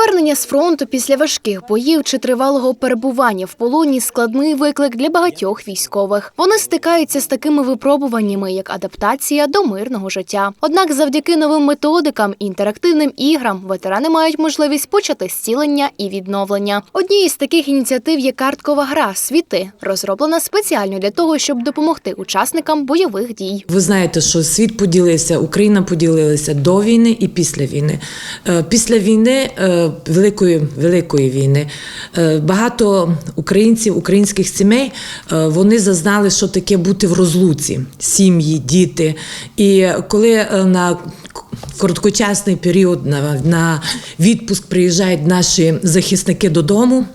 Повернення з фронту після важких боїв чи тривалого перебування в полоні складний виклик для багатьох військових. Вони стикаються з такими випробуваннями, як адаптація до мирного життя. Однак, завдяки новим методикам і інтерактивним іграм, ветерани мають можливість почати зцілення і відновлення. Однією з таких ініціатив є карткова гра Світи, розроблена спеціально для того, щоб допомогти учасникам бойових дій. Ви знаєте, що світ поділився, Україна поділилася до війни і після війни. Е, Після війни, е, великої, великої війни, е, багато українців, українських сімей, е, вони зазнали, що таке бути в розлуці, сім'ї, діти. І коли е, на короткочасний період на, відпуск приїжджають наші захисники додому.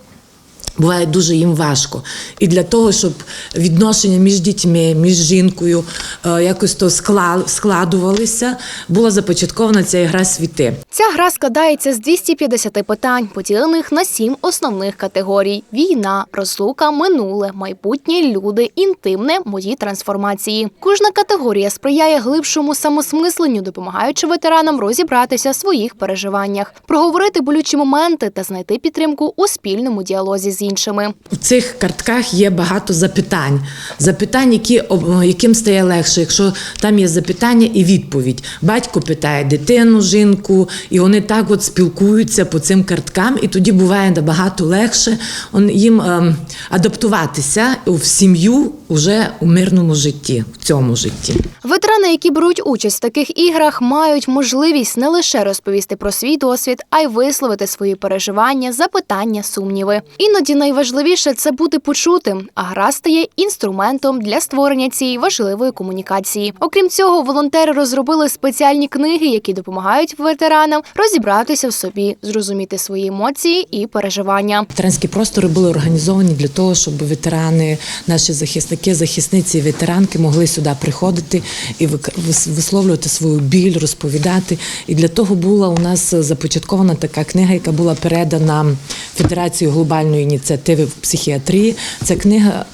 Буває дуже їм важко. І для того, щоб відношення між дітьми, між жінкою е, якось то скла- складувалися, була започаткована ця гра світи. Ця гра складається з 250 питань, поділених на сім основних категорій: війна, розлука, минуле, майбутнє, люди, інтимне, мої трансформації. Кожна категорія сприяє глибшому самосмисленню, допомагаючи ветеранам розібратися в своїх переживаннях, проговорити болючі моменти та знайти підтримку у спільному діалозі з іншими. У цих картках є багато запитань. Запитань, які, яким стає легше, якщо там є запитання і відповідь. Батько питає дитину, жінку, і вони так от спілкуються по цим карткам, і тоді буває набагато легше їм ем, адаптуватися в сім'ю уже у мирному житті, в цьому житті. Ветерани, які беруть участь в таких іграх, мають можливість не лише розповісти про свій досвід, а й висловити свої переживання, запитання, сумніви. Іноді найважливіше це бути почутим, а гра стає інструментом для створення цієї важливої комунікації. Окрім цього, волонтери розробили спеціальні книги, які допомагають ветеранам розібратися в собі, зрозуміти свої емоції і переживання. Ветеранські простори були організовані для того, щоб ветерани, наші захисники, захисниці і ветеранки могли сюди приходити і висловлювати свою біль, розповідати. І для того була у нас започаткована така книга, яка була передана Федерацією глобальної ініціативи в психіатрії. Ця книга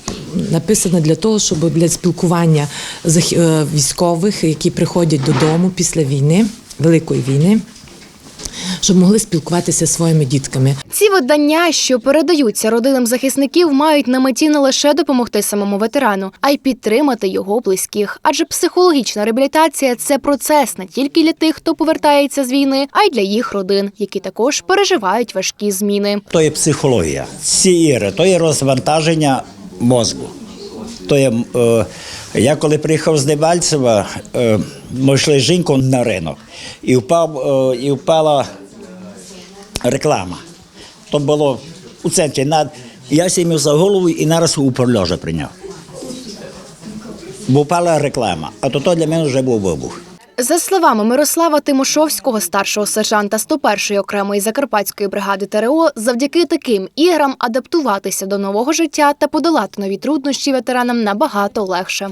написана для того, щоб для спілкування е, військових, які приходять додому після війни, великої війни. Щоб могли спілкуватися зі своїми дітками. Видання, що передаються родинам захисників, мають на меті не лише допомогти самому ветерану, а й підтримати його близьких. Адже психологічна реабілітація це процес не тільки для тих, хто повертається з війни, а й для їх родин, які також переживають важкі зміни. То є психологія. Ці ігри, то є розвантаження мозку. То є, е, я коли приїхав з Дебальцева, е, ми йшли з жінкою на ринок, і, впав, е, і впала реклама. То було у центрі. Над, я сім'ю за голову і нараз у прольожа прийняв. Бо впала реклама, а то, то для мене вже був вибух. За словами Мирослава Тимошовського, старшого сержанта 101-ї окремої закарпатської бригади ТРО, завдяки таким іграм адаптуватися до нового життя та подолати нові труднощі ветеранам набагато легше.